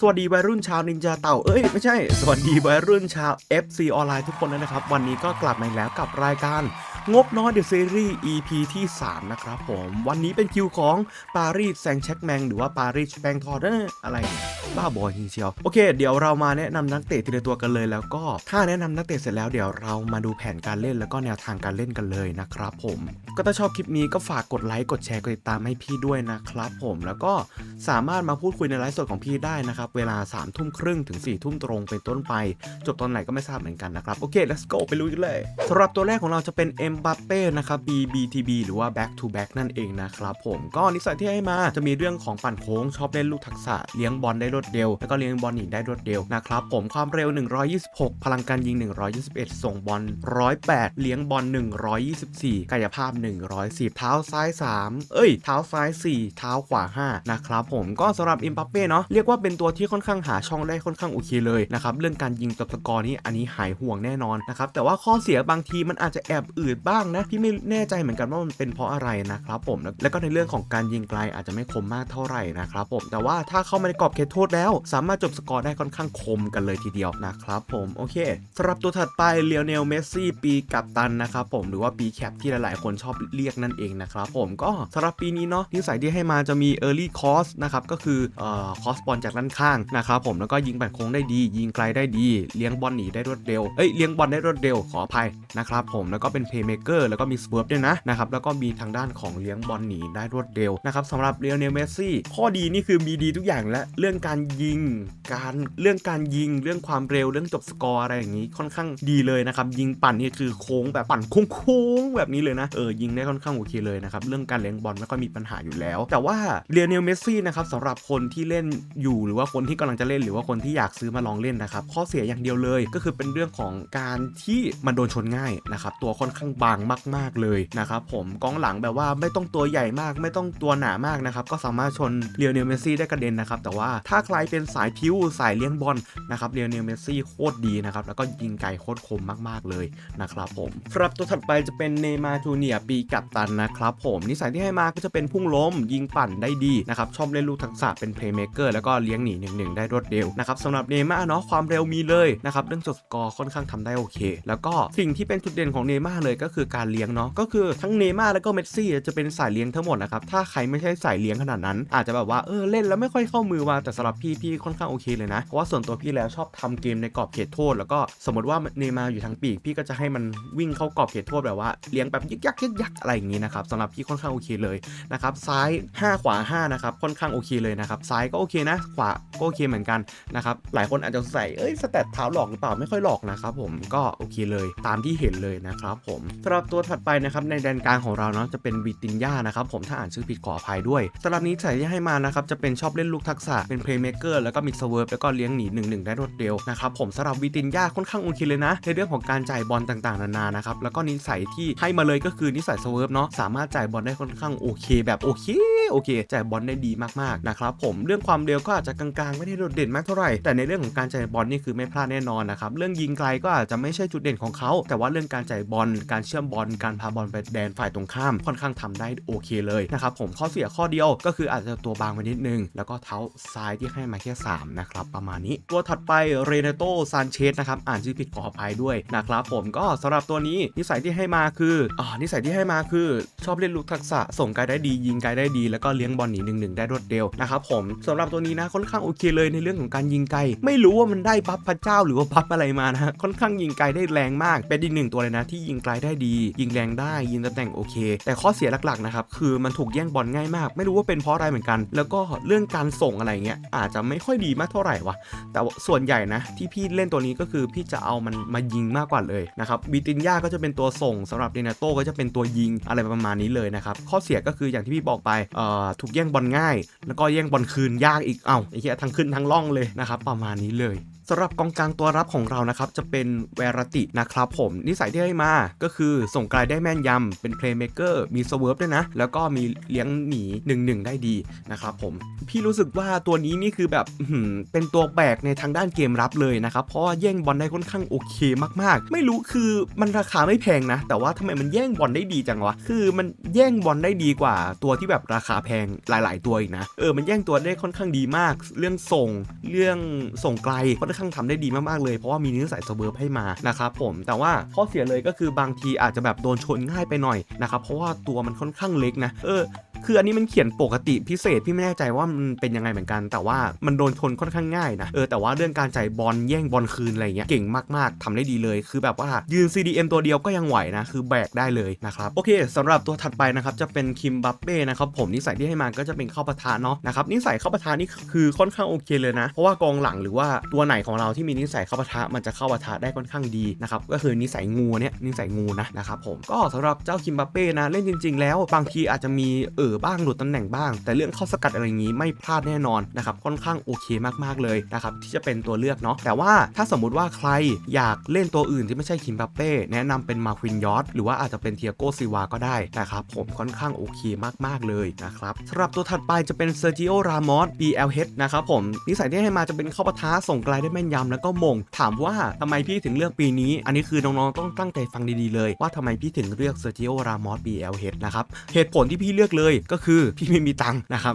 สวัสดีวัยรุ่นชาวนินจาเต่า เอ้ยไม่ใช่ สวัสดีวัยรุ่นชาว FC ออนไลน์ทุกคนเลยนะครับ วันนี้ก็กลับมาแล้วกับรายการ งบน้อยเดอะซีรีส์ EP ที่ 3 นะครับผม วันนี้เป็นคิวของปารีสแซงเช็คแมงหรือว่าปารีสแปงทอร์เนอร์อะไรเนี่ยบ้าบอจริงเชียวโอเค เดี๋ยวเรามาแนะนำนักเตะทีละตัวกันเลยแล้วก็ ถ้าแนะนำนักเตะเสร็จแล้วเดี๋ยวเรามาดูแผนการเล่นแล้วก็แนวทางการเล่นกันเลยนะครับผม ก็ถ้าชอบคลิปนี้ก็ฝากกดไลค์กดแชร์กดติดตามให้พี่ด้วยนะครับผมแล้วก็สามารถมาพูดคุยในไลฟ์สดของพี่ได้นะครับเวลา3ามทุ่มครึ่งถึง4ี่ทุ่มตรงเป็นต้นไป จบตอนไหนก็ไม่ทราบเหมือนกันนะครับ โอเค let's go ไปลุยกันเลยสำหรับตัวแรกของเราจะเป็นเอ็มบัปเป้นะครับ BBTB หรือว่า back to back นั่นเองนะครับผมก็นิสัยที่ให้มาจะมีเรื่องของปั่นโค้งชอบเล่นลูกทักษะเลี้ยงบอลได้รวดเร็ว แล้วก็เลี้ยงบอลหนีได้รวดเร็วนะครับผมความเร็ว 126 พลังการยิง 121 ส่งบอล108 เลี้ยงบอล124 กายภาพ 110 เท้าซ้าย 3 เอ้ย เท้าซ้าย 4 เท้าขวา 5 นะครับผมก็สำหรับอิมปัปเป้เนาะเรียกว่าเป็นตัวที่ค่อนข้างหาช่องได้ค่อนข้างโอเคเลยนะครับเรื่องการยิงตัวสกอร์นี้อันนี้หายห่วงแน่นอนนะครับแต่ว่าข้อเสียบางทีมันอาจจะแอบอืดบ้างนะพี่ไม่แน่ใจเหมือนกันว่ามันเป็นเพราะอะไรนะครับผมแล้วก็ในเรื่องของการยิงไกลอาจจะไม่คมมากเท่าไหร่นะครับผมแต่ว่าถ้าเข้ามาในกรอบเขตโทษแล้ว สามารถจบสกอร์ได้ค่อนข้างคมกันเลยทีเดียวนะครับผมโอเคสำหรับตัวถัดไปเลียวเนลเมสซี่ปีกัปตันนะครับผมหรือว่าปีแคปที่หลายๆ คนชอบเรียกนั่นเองนะครับผมก็สำหรับปีนี้เนาะนิสัยที่ให้มาจะมี Early Cross นะครับก็คือเอ่อคอสบอลจากด้านข้างนะครับผมแล้วก็ยิงปั่นโค้งได้ดี ยิงไกลได้ดี เลี้ยงบอลหนีได้รวดเร็วเอ้ยเลี้ยงบอลได้รวดเร็วขออภัยนะครับผมแล้วก็เป็นเพย์เมเกอร์แล้วก็มีสเวิร์ฟด้วยนะนะครับแล้วก็มีทางด้านของเลี้ยงบอลหนีได้รวดเร็วนะครับสำหรับเรียลเนลเมสซี่ข้อดีนี่คือมีดีทุกอย่างและเรื่องการยิง การเรื่องการยิงเรื่องความเร็วเรื่องจบสกอร์อะไรอย่างนี้ค่อนข้างดีเลยนะครับยิงปั่นนี่คือโค้งแบบปั่นโค้งๆแบบนี้เลยนะเออยิงได้ค่อนข้างโอเคเลยนะครับเรื่องการเลี้ยงบอลไม่ค่อยมีปัญหาอยู่แล้ว แต่ว่าเรียลเนลเมสซี่นะครับสำหรับคนที่เล่นอยู่หรือว่าคนที่กำลังจะเล่นหรือว่าคนที่อยากซื้อมาลองเล่นนะครับ ข้อเสียอย่างเดียวเลยก็คือเป็นเรื่องของการที่มันโดนชนง่ายนะครับ ตัวค่อนข้างบางมาก ๆเลยนะครับผมกองหลังแบบว่าไม่ต้องตัวใหญ่มาก ไม่ต้องตัวหนามากนะครับก็สามารถชนเรียลเนลเมซี่ได้กระเด็นนะครับแต่ว่าถ้าใครเป็นสายพิ้วสายเลี้ยงบอลนะครับเรียลเนลเมซี่โคตรดีนะครับแล้วก็ยิงไกลโคตรคมมากๆเลยนะครับผมครับตัวถัดไปจะเป็นเนมาจูเนียปีกัปตันนะครับผมนิสัยที่ให้มาก็จะเป็นพุ่งล้มยิงปั่นได้ดีนะครับชอบเล่นลูกทักษะเป็นเพลย์เม k เกอร์แล้วก็เลี้ยงหนีหนึ่งหนึ่งได้รวดเร็วนะครับสำหรับเนม่าเนาะความเร็วมีเลยนะครับเรื่องจบสกอร์ค่อนข้างทำได้โอเค แล้วก็สิ่งที่เป็นจุดเด่นของเนม่าเลยก็คือการเลี้ยงเนาะก็คือทั้งเนม่าแล้วก็เมสซี่จะเป็นสายเลี้ยงทั้งหมดนะครับถ้าใครไม่ใช่สายเลี้ยงขนาดนั้น อาจจะแบบว่าเออเล่นแล้วไม่ค่อยเข้ามือว่าแต่สำหรับพี่พี่ค่อนข้างโอเคเลยนะเพราะว่าส่วนตัวพี่แล้วชอบทำเกมในกรอบเขตโทษ แล้วก็สมมติว่าเนม่าอยู่ทางปีกพี่ก็จะให้มันวิ่งเข้ากรอบเขตโทษแบบว่าเลี้ยงแบบยึกยักยึกยักอะไรอย่างนี้นะครับสำหรับพี่ค่อนข้างโอเคเลยนะครับซ้าย 5 ขวา5นะครับค่อนข้างโอเคเลยนะครับซ้ายก็โอเคนะขวาก็โอเคเหมือนกันนะครับ หลายคนอาจจะใส่เอ้ยสแตทเท้าหลอกหรือเปล่าไม่ค่อยหลอกนะครับผมก็โอเคเลยตามที่เห็นเลยนะครับผมสำหรับตัวถัดไปนะครับในแดนกลางของเราเนาะจะเป็นวิตินยานะครับผมถ้าอ่านชื่อผิดขออภัยด้วยสำหรับนี้ใส่ที่ให้มานะครับจะเป็นชอบเล่นลูกทักษะเป็นเพลย์เม k เกอร์แล้วก็มีสเวิร์ฟแล้วก็เลี้ยงหนี1นหนึ่งได้รวดเร็วนะครับผมสำหรับวิตินยาค่อนข้างโอเคเลยนะ ในเรื่องของการจ่ายบอลต่างๆนานานะครับแล้วก็นิสัยที่ให้มาเลยก็คือนิสัยสเวิร์ฟเนาะสามารถจ่ายบอลได้ค่อนข้างโอเค แบบโอเคโอเคจ่ายบอลได้ดีมากๆนะครับผมเรื่องความเร็วก็อาจจะกลางๆไม่ได้โดดเด่นมากเท่าไหร่แต่ในเรื่องของการจ่ายบอลนี่คือไม่พลาดแน่นอนนะครับเรื่องยิงไกลก็อาจจะไม่ใช่จุดเด่นของเขา แต่ว่าเรื่องการจ่ายบอลการเชื่อมบอลการพาบอลไปแดนฝ่ายตรงข้ามค่อนข้างทำได้โอเคเลยนะครับผมข้อเสียข้อเดียวก็คืออาจจะตัวบางไปนิดนึง แล้วก็เท้าซ้ายที่ให้มาแค่3นะครับประมาณนี้ตัวถัดไปเรเนโตซานเชสนะครับอ่านชื่อผิดขออภัยด้วยนะครับผมก็สำหรับตัวนี้นิสัยที่ให้มาคืออ่านิสัยที่ให้มาคือ ชอบเล่นลูกทักษะส่งไกลได้ดี ยิงไกลได้ดี แล้วก็เลี้ยงบอลหนีหนึ่งหนึ่งได้รวดเร็วนะครับผมสำหรับตัวนี้นะค่อนข้างโออเคเลยในเรื่องของการยิงไกล ไม่รู้ว่ามันได้บัฟพระเจ้าหรือว่าบัฟอะไรมานะฮะค่อนข้างยิงไกลได้แรงมากเป็นอีกหนึ่งตัวเลยนะ ที่ยิงไกลได้ดี ยิงแรงได้ยิงตำแหน่งโอเค แต่ข้อเสียหลักๆนะครับคือมันถูกแย่งบอลง่ายมาก ไม่รู้ว่าเป็นเพราะอะไรเหมือนกัน แล้วก็เรื่องการส่งอะไรเงี้ยอาจจะไม่ค่อยดีมากเท่าไหร่วะแต่ส่วนใหญ่นะที่พี่เล่นตัวนี้ก็คือพี่จะเอามันมายิงมากกว่าเลยนะครับบิตินยาก็จะเป็นตัวส่งสำหรับเดนาโต้ก็จะเป็นตัวยิงอะไรประมาณนี้เลยนะครับข้อเสียก็คืออย่างที่พี่บอกไปเอ่อถูกแย่งบอลง่าย แล้วก็แย่งบอลคืนยากอีกเอ้าไอ้เหี้ยทั้งขึ้นทั้งล่องเลยนะครับ ประมาณนี้เลย สำหรับกองกลางตัวรับของเรานะครับ จะเป็นเวรตินะครับผม นิสัยที่ให้มาก็คือส่งไกลได้แม่นยำเป็นเพลย์เม k เกอร์มีสเวิร์ฟด้วยนะ แล้วก็มีเลี้ยงหนี1 1ได้ดีนะครับผม พี่รู้สึกว่าตัวนี้นี่คือแบบเป็นตัวแบกในทางด้านเกมรับเลยนะครับ เพราะว่าแย่งบอลได้ค่อนข้างโอเคมากๆ ไม่รู้คือมันราคาไม่แพงนะ แต่ว่าทำไมมันแย่งบอลได้ดีจังวะคือมันแย่งบอลได้ดีกว่า ตัวที่แบบราคาแพงหลาย ๆ ตัวอีกนะเออมันแย่งตัวได้ค่อนข้างดีมาก เรื่องส่งเรื่องส่งไกลค่อนข้างทำได้ดีมากๆเลยเพราะว่ามีนิสัยสเบิร์ฟให้มานะครับผมแต่ว่าข้อเสียเลยก็คือบางทีอาจจะแบบโดนชนง่ายไปหน่อยนะครับเพราะว่าตัวมันค่อนข้างเล็กนะเออ คืออันนี้มันเขียนปกติพิเศษพี่ไม่แน่ใจว่ามันเป็นยังไงเหมือนกัน แต่ว่ามันโดนชนค่อนข้างง่ายนะเออแต่ว่าเรื่องการจ่ายบอลแย่งบอลคืนอะไรเงี้ยเก่งมากๆทำได้ดีเลย คือแบบว่ายืน CDM ตัวเดียวก็ยังไหวนะคือแบกได้เลยนะครับโอเคสำหรับตัวถัดไปนะครับจะเป็นคิมบัปเป้นะครับผมนิสัยที่ให้มาก็จะเป็นเข้าประทานเนาะนะครับนิสัยเข้าประทานนี่คือค่อนข้างโอเคเลยนะ เพราะว่ากองหลังหรือว่าตัวไหนของเราที่มีนิสัยเข้าประทะมันจะเข้าประทะได้ค่อนข้างดีนะครับก็คือนิสัยงูเนี่ยนิสัยงูนะนะครับผมก็สำหรับเจ้าคิมบัปเป้นะเล่นจริง ๆ แล้วบางทีอาจจะมีเออบ้างหลุดตำแหน่งบ้าง แต่เรื่องเข้าสกัดอะไรอย่างนี้ไม่พลาดแน่นอนนะครับค่อนข้างโอเคมากๆเลยนะครับที่จะเป็นตัวเลือกเนาะแต่ว่าถ้าสมมุติว่าใครอยากเล่นตัวอื่นที่ไม่ใช่คิมบัปเป้แนะนำเป็นมาควินยอตหรือว่าอาจจะเป็นเทียโกซิวาก็ได้นะครับผมค่อนข้างโอเคมากๆเลยนะครับสำหรับตัวถัดไปจะเป็นเซอร์จิโอรามอส BLH นะครับผมนิสัยที่ให้มาจะเป็นเข้าปะทะส่งไกลได้แม่นยำแล้วก็มง ถามว่าทำไมพี่ถึงเลือกปีนี้ อันนี้คือน้องๆต้องตั้งใจฟังดีๆเลย ว่าทำไมพี่ถึงเลือกเซอร์จิโอรามอส BLH นะครับเหตุผลที่พี่เลือกเลยก็คือพี่ไม่มีตังค์นะครับ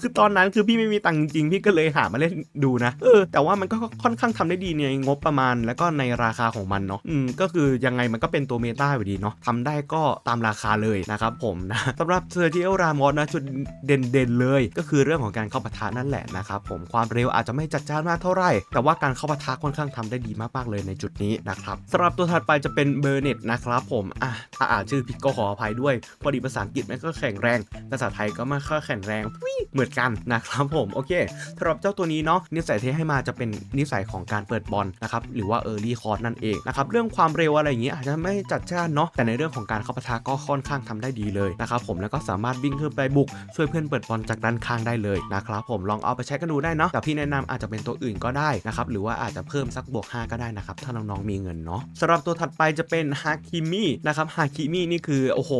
คือตอนนั้นคือพี่ไม่มีตังค์จริงๆพี่ก็เลยหามาเล่นดูนะเออแต่ว่ามันก็ค่อนข้างทำได้ดีในงบประมาณ แล้วก็ในราคาของมันเนาะอืมก็คือยังไงมันก็เป็นตัวเมตาอยู่ดีเนาะทำได้ก็ตามราคาเลยนะครับผมนะสำหรับเซอร์จิโอรามอสนะจุดเด่นๆเลย ก็คือเรื่องของการเข้าปะทะนั่นแหละนะครับผมความเร็วอาจจะไม่จัดจ้านมากเท่าไหร่ แต่ว่าการเข้าปะทะค่อนข้างทำได้ดีมากๆเลยในจุดนี้นะครับสำหรับตัวถัดไปจะเป็นเบอร์เน็ตนะครับผมอะถ้าอ่านชื่อผิดก็ขออภัยด้วยพอดีภาษาอังกฤษม่ค่อยแข็งแรง ภาษาไทยก็ไม่ค่อยแข็งแรงเหมือนกันนะครับผมโอเคสำหรับเจ้าตัวนี้เนาะนิสัยที่ให้มาจะเป็นนิสัยของการเปิดบอลนะครับหรือว่า Early c o r นั่นเองนะครับเรื่องความเร็วอะไรอย่างนี้อาจจะไม่จัดจ้านเนาะแต่ในเรื่องของการเข้าปะทะก็ค่อนข้างทำได้ดีเลยนะครับผมแล้วก็สามารถวิ่งขึ้นไปบุก ช่วยเพื่อนเปิดบอลจากด้านข้างได้เลยนะครับผมลองเอาไปใช้กันดูได้เนาะแต่พี่แนะนำอาจจะเป็นตัวอื่นก็ได้นะครับหรือว่าอาจจะเพิ่มสักบวก 5 ก็ได้นะครับถ้าน้องๆมีเงินเนาะสำหรับตัวถัดไปจะเป็นฮาคิมินะครับฮาคิมินี่คือโอ้โห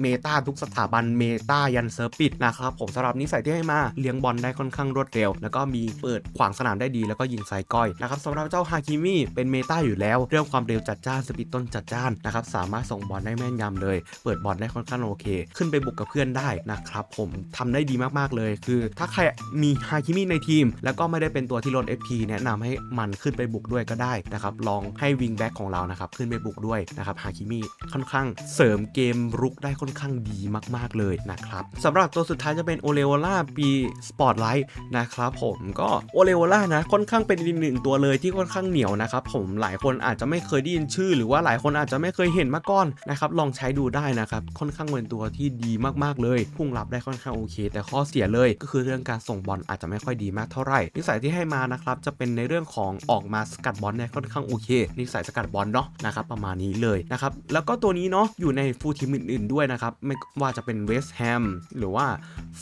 เมตาทุกสถาบันเมตายันเซอร์ปิดนะครับผมสำหรับนิสัยที่ให้มาเลี้ยงบอลได้ค่อนข้างรวดเร็ว แล้วก็มีเปิดขวางสนามได้ดีแล้วก็ยิงไซก้อยนะครับสำหรับเจ้าฮาคิมิเป็นเมตาอยู่แล้ว เรื่องความเร็วจัดจ้านสปีดต้นจัดจ้านนะครับสามารถส่งบอลได้แม่นยำเลย เปิดบอลได้ค่อนข้างโอเค ขึ้นไปบุกกับเพื่อนได้นะครับผมทำได้ดีมากๆเลย คือ ถ้าใครมีฮาคิมิในทีม แล้วก็ไม่ได้เป็นตัวที่ลด FP แนะนำให้มันขึ้นไปบุกด้วยก็ได้นะครับลองให้วิงแบ็กของเรานะครับขึ้นไปบุกด้วยนะครับฮาคิมิค่อนข้างเสริมเกมรุกได้ค่อนข้างดีมากเลยนะครับสำหรับตัวสุดท้ายจะเป็นโอเลโอล่าปีสปอร์ตไลท์นะครับผมก็โอเลโอล่านะค่อนข้างเป็นอีกหนึ่งตัวเลยที่ค่อนข้างเหนียวนะครับผมหลายคนอาจจะไม่เคยได้ยินชื่อ หรือว่าหลายคนอาจจะไม่เคยเห็นมาก่อนนะครับลองใช้ดูได้นะครับค่อนข้างเป็นตัวที่ดีมากๆเลยพุ่งรับได้ค่อนข้างโอเค แต่ข้อเสียเลยก็คือเรื่องการส่งบอลอาจจะไม่ค่อยดีมากเท่าไหร่นิสัยที่ให้มานะครับจะเป็นในเรื่องของออกมาสกัดบอลได้ค่อนข้างโอเคนิสัยสกัดบอลเนาะนะครับประมาณนี้เลยนะครับแล้วก็ตัวนี้เนาะอยู่ในฟูทีมอื่นๆด้วยนะครับไม่ว่าจะเป็นเวสต์แฮมหรือว่า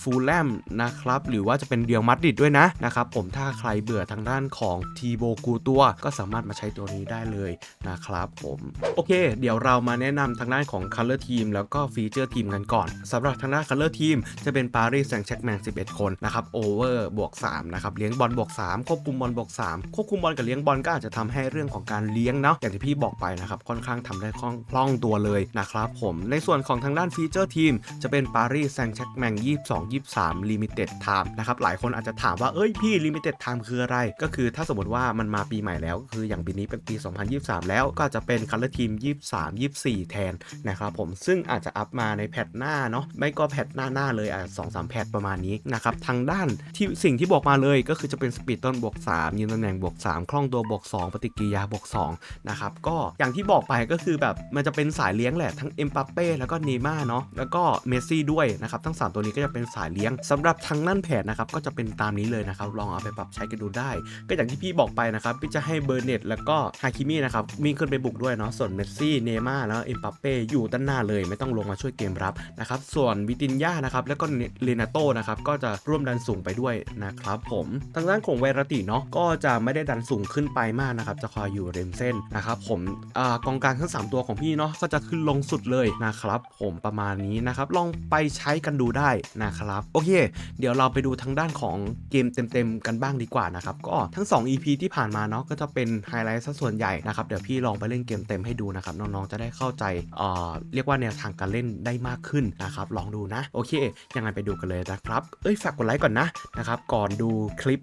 ฟูลแลมนะครับ หรือว่าจะเป็นเดียวมัดริดด้วยนะนะครับผมถ้าใครเบื่อทางด้านของทีโบกูตัวก็สามารถมาใช้ตัวนี้ได้เลยนะครับผมโอเค เดี๋ยวเรามาแนะนำทางด้านของ Color Team แล้วก็ฟีเจอร์ทีมกันก่อนสำหรับทางด้าน Color Team จะเป็นปารีสแซงต์แชร์กแมง11 คนนะครับโอเวอร์บวก3นะครับเลี้ยงบอลบวก3ควบคุมบอลบวก3ควบคุมบอลกับเลี้ยงบอลก็อาจจะทำให้เรื่องของการเลี้ยงเนาะอย่างที่พี่บอกไปนะครับค่อนข้างทำได้คล่องตัวเลยนะครับผมในส่วนของทางด้านฟีเจอร์ทีมจะเป็นปารีสแซงต์แชร์กแมง22 23 Limited Time นะครับ หลายคนอาจจะถามว่า เอ้ยพี่ Limited Time คืออะไร ก็คือถ้าสมมติว่ามันมาปีใหม่แล้ว ก็คืออย่างปีนี้เป็นปี 2023 แล้วก็จะเป็น Color Team 23 24 แทนนะครับผม ซึ่งอาจจะอัพมาในแพทหน้าเนาะ ไม่ก็แพทหน้าหน้าเลยอะสองสามแพทประมาณนี้นะครับ ทางด้านที่สิ่งที่บอกมาเลยก็คือจะเป็นสปีดต้นบวก3ยืนตำแหน่งบวก3คล่องตัวบวก2ปฏิกิริยาบวก2นะครับก็อย่างที่บอกไปก็คือแบบมันจะเป็นสายเลี้ยงแหละทั้งเอ็มปัปเป้แล้วก็เนม่าเนาะแล้วก็เมสซี่ด้วยนะครับทั้ง 3 ตัวนี้ก็จะเป็นสายเลี้ยงสำหรับทางนั่นแผนนะครับก็จะเป็นตามนี้เลยนะครับลองเอาไปปรับใช้กันดูได้ ก็อย่างที่พี่บอกไปนะครับพี่จะให้เบอร์เน็ตแล้วก็ฮาคิมินะครับวิ่งขึ้นไปบุกด้วยเนาะส่วนเมสซี่เนม่าแล้วเอ็มบัปเป้อยู่ด้านหน้าเลย ไม่ต้องลงมาช่วยเกมรับนะครับส่วนวิตินยานะครับแล้วก็เรนาโต้นะครับก็จะร่วมดันสูงไปด้วยนะครับผมทางด้านของเวรติเนาะก็จะไม่ได้ดันสูงขึ้นไปมากนะครับจะคอยอยู่ริมเส้นนะครับผมอกองกลางทั้ง 3 ตัวของพี่เนาะก็จะขึ้นลงสุดเลยนะครับผมประมาณนี้นะครับลององไปใช้กันดูได้นะครับ โอเค เดี๋ยวเราไปดูทางด้านของเกมเต็มๆกันบ้างดีกว่านะครับ ก็ทั้ง 2 EP ที่ผ่านมาเนาะก็จะเป็นไฮไลท์ซะส่วนใหญ่นะครับ เดี๋ยวพี่ลองไปเล่นเกมเต็มให้ดูนะครับ น้องๆจะได้เข้าใจเอ่อเรียกว่าแนวทางการเล่นได้มากขึ้นนะครับ ลองดูนะ โอเค ยังไงไปดูกันเลยนะครับ เอ้ยฝากกดไลค์ก่อนนะนะครับ ก่อนดูคลิป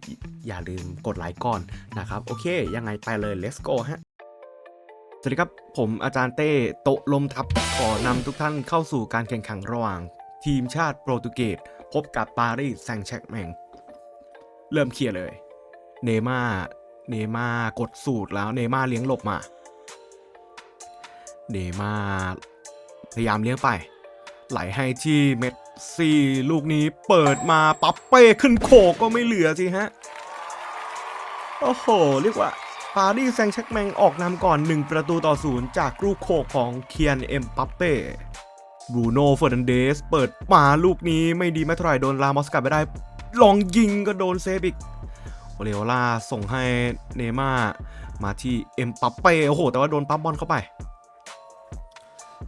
อย่าลืมกดไลค์ก่อนนะครับ โอเค ยังไงไปเลย let's go ฮะ สวัสดีครับ ผมอาจารย์เต้โตลมทับขอนำทุกท่านเข้าสู่การแข่งขันระหว่าง ทีมชาติโปรตุเกสพบกับปารีสแซงต์แชร์กแมงเริ่มเคลียร์เลย เนม่าเนม่ากดสูตรแล้วเนม่าเลี้ยงหลบมา เนม่าพยายามเลี้ยงไป ไหลให้ที่เมสซี่ลูกนี้เปิดมาปับเป้ขึ้นโขกก็ไม่เหลือสิฮะ โอ้โห เรียกว่า ปารีสแซงต์แชร์กแมงออกนำก่อน 1 ประตูต่อศูนย์จากลูกโขกของเคียนเอ็มปัปเป้บรูโน่เฟอร์นันเดส เปิดมาลูกนี้ไม่ดีไม่เท่าไหร่โดนลามอสกัดไม่ได้ ลองยิงก็โดนเซฟอีกโอเลโอล่าส่งให้เนม่ามาที่เอ็มปัปเป้โอ้โห แต่ว่าโดนปั๊บบอลเข้าไป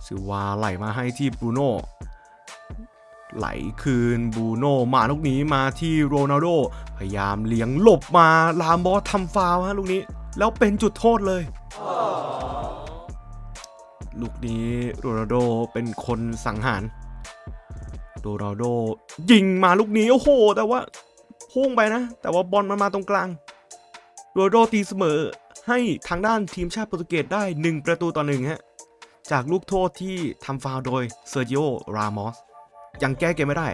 ซิวาไหลมาให้ที่บรูโน่ไหลคืนบูโน่มาลูกนี้มาที่โรนัลโด พยายามเลี้ยงหลบมาลามอสทำฟาวฮะลูกนี้ แล้วเป็นจุดโทษเลย ลูกนี้โรนัลโดเป็นคนสังหารโรนัลโดยิงมาลูกนี้ โอ้โห แต่ว่าพุ่งไปนะ แต่ว่าบอลมันมาตรงกลางโรนัลโดตีเสมอให้ทางด้านทีมชาติโปรตุเกสได้ 1 ประตูต่อหนึ่งฮะจากลูกโทษที่ทำฟาวโดยเซอร์จิโอ รามอส ยังแก้เกมไม่ได้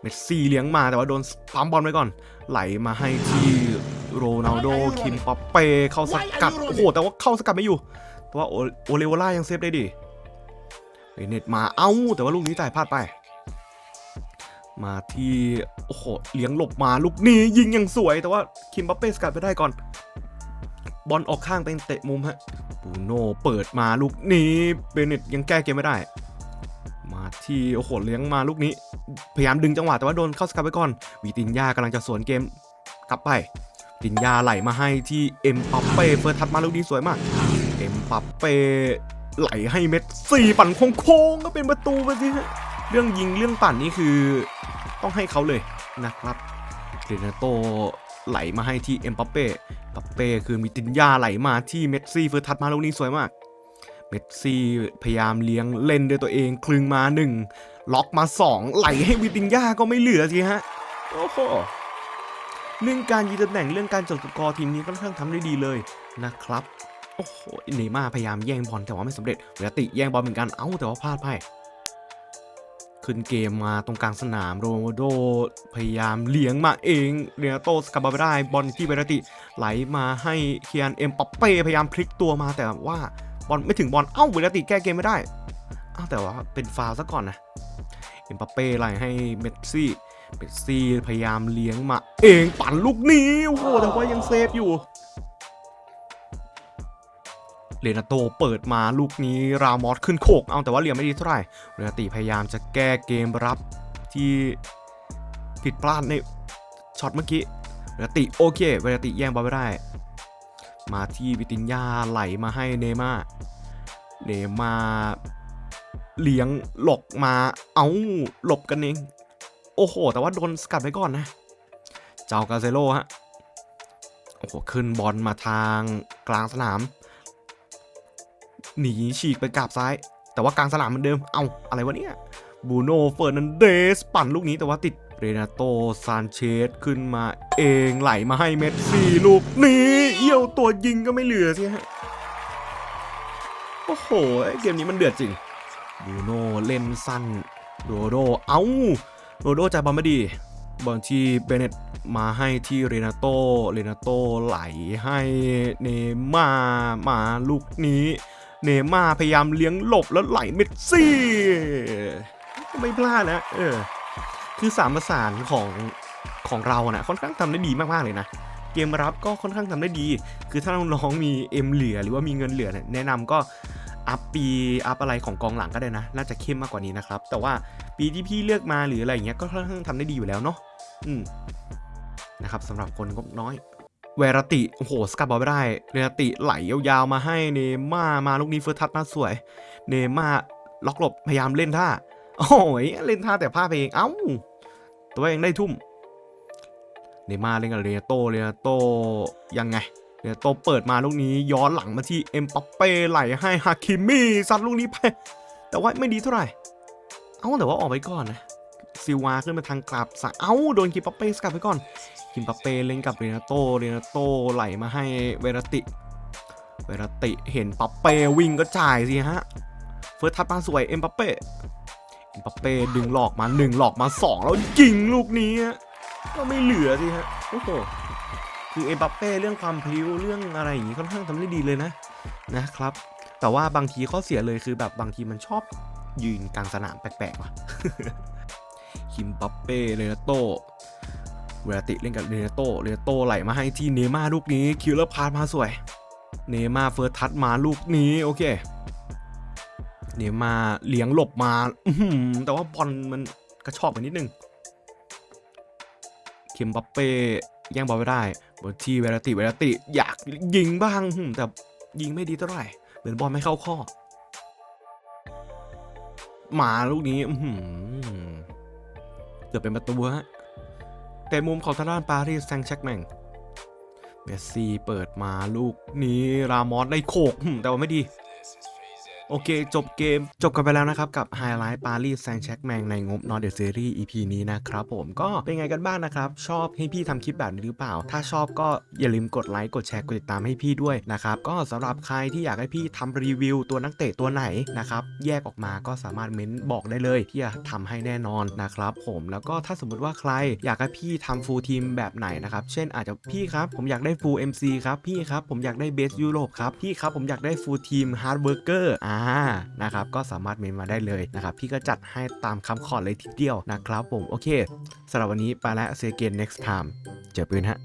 เมสซี่เลี้ยงมาแต่ว่าโดนปั๊มบอลไว้ก่อน ไหลมาให้ที่ โรนัลโดคิมปัปเป้เข้าสกัดโอ้โหแต่ว่าเข้าสกัดไม่อยู่ แต่ว่าโอโอเลโวล่ายังเซฟได้ดีเบเน็ตมาเอ้าแต่ว่าลูกนี้จ่ายพลาดไป มาที่โอ้โหเลี้ยงหลบมาลูกนี้ยิงอย่างสวย แต่ว่าคิมบัปเป้สกัดไปได้ก่อน บอลออกข้างเป็นเตะมุมฮะบูโน่เปิดมาลูกนี้เบเน็ตยังแก้เกมไม่ได้มาที่โอ้โหเลี้ยงมาลูกนี้ พยายามดึงจังหวะแต่ว่าโดนเข้าสกัดไปก่อนวีตินยากำลังจะสวนเกมกลับไป ตินยาไหลมาให้ที่เอ็มปัปเป้เฟิร์สทัดมาลูกนี้สวยมาก เอ็มปัปเป้ไหลให้เม็ดสี่ปั่นโค้งๆก็เป็นประตูไปสิฮะเรื่องยิงเรื่องปั่นนี่คือต้องให้เขาเลยนะครับเรนาโตไหลมาให้ที่เอ็มปัปเป้ปัปเป้คือมีตินยาไหลมาที่เมสซี่เฟิร์สทัดมาลูกนี้สวยมากเมสซี่พยายามเลี้ยงเล่นด้วยตัวเองคลึงมาหนึ่งล็อกมาสองไหลให้วิตินยาก็ไม่เหลือสิฮะโอ้โห เรื่องการยืนตำแหน่งเรื่องการจดสกอร์ทีมนี้ค่อนข้างทำได้ดีเลยนะครับโอ้โหเนม่าพยายามแย่งบอลแต่ว่าไม่สำเร็จเวลติแย่งบอลเหมือนกันเอ้าแต่ว่าพลาดไปขึ้นเกมมาตรงกลางสนามโรนัลโดพยายามเลี้ยงมาเองเรนาโตสกับบอลไม่ได้บอลที่เวลติไหลมาให้เคียนเอ็มปัปเป้พยายามพลิกตัวมาแต่ว่าบอลไม่ถึงบอลเอ้าเวลติแก้เกมไม่ได้เอ้าแต่ว่าเป็นฟาวซะก่อนนะเอ็มปัปเป้ไหลให้เมสซี่ เมสซี่พยายามเลี้ยงมา เองปั่นลูกนี้โอ้โหแต่ว่ายังเซฟอยู่เรนาโตเปิดมาลูกนี้รามอสขึ้นโขกเอาแต่ว่าเหลี่ยมไม่ดีเท่าไหร่เรนาติพยายามจะแก้เกมรับที่ผิดพลาดในช็อตเมื่อกี้เรนาติโอเคเรนาติแย่งบอลไม่ได้ มาที่วิตินยาไหลมาให้เนม่าเนม่าเลี้ยงหลอกมาเอาหลบกันเอง โอ้โห แต่ว่าโดนสกัดไปก่อนนะ เจ้ากาเซโลฮะ โอ้โห ขึ้นบอลมาทางกลางสนาม หนีฉีกไปกราบซ้าย แต่ว่ากลางสนามเหมือนเดิม เอาอะไรวะเนี่ยบูโน่เฟอร์นันเดสปั่นลูกนี้แต่ว่าติดเรนาโตซานเชสขึ้นมาเองไหลมาให้เมสซี่ลูกนี้เอี่ยวตัวยิงก็ไม่เหลือสิฮะ โอ้โห เกมนี้มันเดือดจริงบูโน่เล่นสั้นโรโดเอ้า โรโดจ่ายบอลไม่ดีบอลที่เบเนตมาให้ที่เรนาโตเรนาโตไหลให้เนม่ามาลูกนี้ เนม่าพยายามเลี้ยงหลบแล้วไหลเมสซี่ไม่พลาดนะเออคือสามประสานของของเรานะค่อนข้างทำได้ดีมากๆเลยนะ เกมรับก็ค่อนข้างทำได้ดี คือถ้าน้องๆมีเอ็มเหลือหรือว่ามีเงินเหลือเนี่ยแนะนำก็อัพปีอัพอะไรของกองหลังก็ได้นะ น่าจะเข้มมากกว่านี้นะครับ แต่ว่า ปีที่พี่เลือกมาหรืออะไรอย่างเงี้ยก็ค่อนข้างทำได้ดีอยู่แล้วเนาะอืมนะครับสำหรับคนงบน้อย เวรติ โอ้โห สกัดบอลไม่ได้ เวรติไหลยาวๆมาให้เนม่ามาลูกนี้เฟิร์สทัชมาสวย เนม่าล็อกหลบพยายามเล่นท่า โอ้ยเล่นท่าแต่พลาดไปเอง เอ้า ตัวเองได้ทุ่ม เนม่าเล่นกับเรโตเรโตยังไง เรโตเปิดมาลูกนี้ย้อนหลังมาที่เอ็มปัปเป้ไหลให้ฮาคิมี่ซัดลูกนี้ไป แต่ว่าไม่ดีเท่าไหร่ เอ้าแต่ว่าออกไปก่อนนะซิวาขึ้นมาทางกลับสะเอ้าโดนคิมปัปเป้สกัดไปก่อนคิมปัปเป้เล่นกับเรนาโตเรนาโตไหลมาให้เวรติ เวรติเห็นปัปเป้วิ่งก็จ่ายสิฮะเฟิร์สทัชมาสวยเอ็มปัปเป้เอ็มปัปเป้ดึงหลอกมาหนึ่งหลอกมาสองแล้วยิงลูกนี้ก็ไม่เหลือสิฮะโอ้โหคือเอ็มปัปเป้เรื่องความพลิ้วเรื่องอะไรอย่างงี้ค่อนข้างทำได้ดีเลยนะนะครับ แต่ว่าบางทีข้อเสียเลยคือแบบบางทีมันชอบ ยืนกลางสนามแปลกๆว่ะคิมปัปเป้เรนโตเวลาติเล่นกับเรนโตเรนโตไหลมาให้ที่เนม่าลูกนี้คิวเลอร์พาสมาสวย เนม่าเฟิร์สทัชมาลูกนี้โอเค เนม่าเลี้ยงหลบมาแต่ว่าบอลมันกระชอกไปนิดนึงคิมปัปเป้แย่งบอลไม่ได้บอลที่เวลาติเวลาติอยากยิงบ้างแต่ยิงไม่ดีเท่าไหร่เหมือนบอลไม่เข้าข้อ หมาลูกนี้อืเกือบเป็นประตูฮะแต่มุมของทางด้านปารีสแซงแช็กแมงเมสซี่เปิดมาลูกนี้รามอสได้โขกแต่ว่าไม่ดี โอเค จบเกม จบกันไปแล้วนะครับ กับไฮไลท์ปารีสแซงแชร์กแมงในงบนอตเดอะซีรีส์ EP นี้นะครับผมก็เป็นไงกันบ้างนะครับ ชอบให้พี่ทำคลิปแบบนี้หรือเปล่า ถ้าชอบก็อย่าลืมกดไลค์กดแชร์กดติดตามให้พี่ด้วยนะครับ ก็สำหรับใครที่อยากให้พี่ทำรีวิวตัวนักเตะตัวไหนนะครับแยกออกมาก็สามารถเม้นบอกได้เลยที่จะทำให้แน่นอนนะครับผมแล้วก็ถ้าสมมุติว่าใครอยากให้พี่ทำฟูลทีมแบบไหนนะครับเช่นอาจจะพี่ครับผมอยากได้ฟูล MC ครับพี่ครับผมอยากได้เบสยุโรปครับพี่ครับผมอยากได้ฟูลทีมฮาร์ดเวิร์กเกอร์อ่านะครับก็สามารถเมนมาได้เลยนะครับพี่ก็จัดให้ตามคำขอเลยทีเดียวนะครับผมโอเคสำหรับวันนี้ไปแล้วเซอร์เกน next time เจอปืนฮะ